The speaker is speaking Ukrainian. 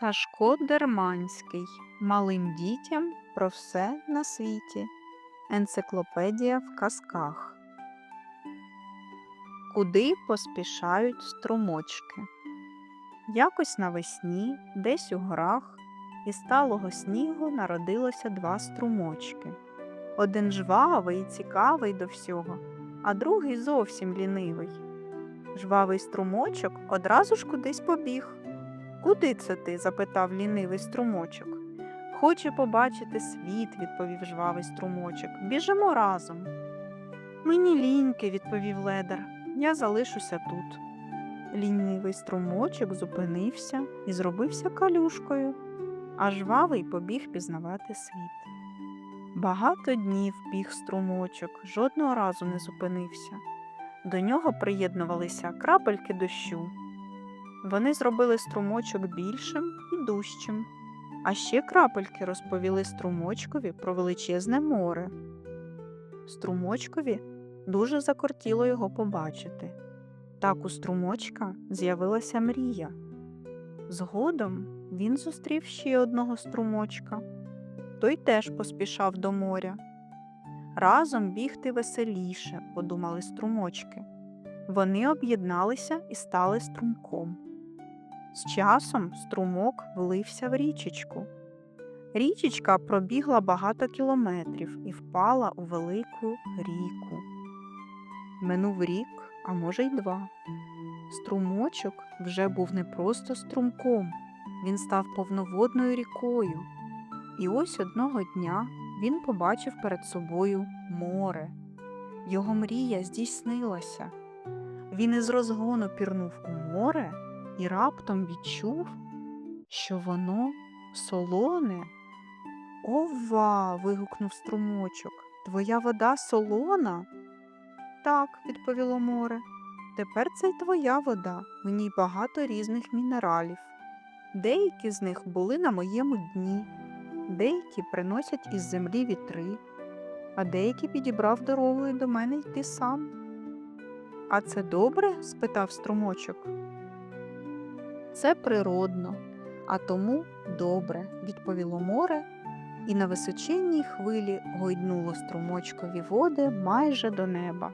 Сашко Дерманський. Малим дітям про все на світі. Енциклопедія в казках. Куди поспішають струмочки? Якось навесні, десь у горах, із сталого снігу народилося два струмочки. Один жвавий і цікавий до всього, а другий зовсім лінивий. Жвавий струмочок одразу ж кудись побіг. Куди це ти? запитав лінивий струмочок. Хоче побачити світ, відповів жвавий струмочок. Біжимо разом. Мені ліньки, відповів ледар. Я залишуся тут. Лінивий струмочок зупинився і зробився калюшкою, а жвавий побіг пізнавати світ. Багато днів біг струмочок, жодного разу не зупинився. До нього приєднувалися крапельки дощу. Вони зробили струмочок більшим і дужчим, а ще крапельки розповіли струмочкові про величезне море. Струмочкові дуже закортіло його побачити. Так у струмочка з'явилася мрія. Згодом він зустрів ще одного струмочка. Той теж поспішав до моря. Разом бігти веселіше, подумали струмочки. Вони об'єдналися і стали струмком. З часом струмок влився в річечку. Річечка пробігла багато кілометрів і впала у велику ріку. Минув рік, а може й два. Струмочок вже був не просто струмком, він став повноводною рікою. І ось одного дня він побачив перед собою море. Його мрія здійснилася. Він із розгону пірнув у море і раптом відчув, що воно солоне. Ова. вигукнув струмочок. Твоя вода солона? Так, відповіло море. Тепер це й твоя вода, в ній багато різних мінералів. Деякі з них були на моєму дні, деякі приносять із землі вітри, а деякі підібрав дорогою до мене йти сам. А це добре? спитав струмочок. Це природно, а тому добре, відповіло море, і на височенній хвилі гойднуло струмочкові води майже до неба.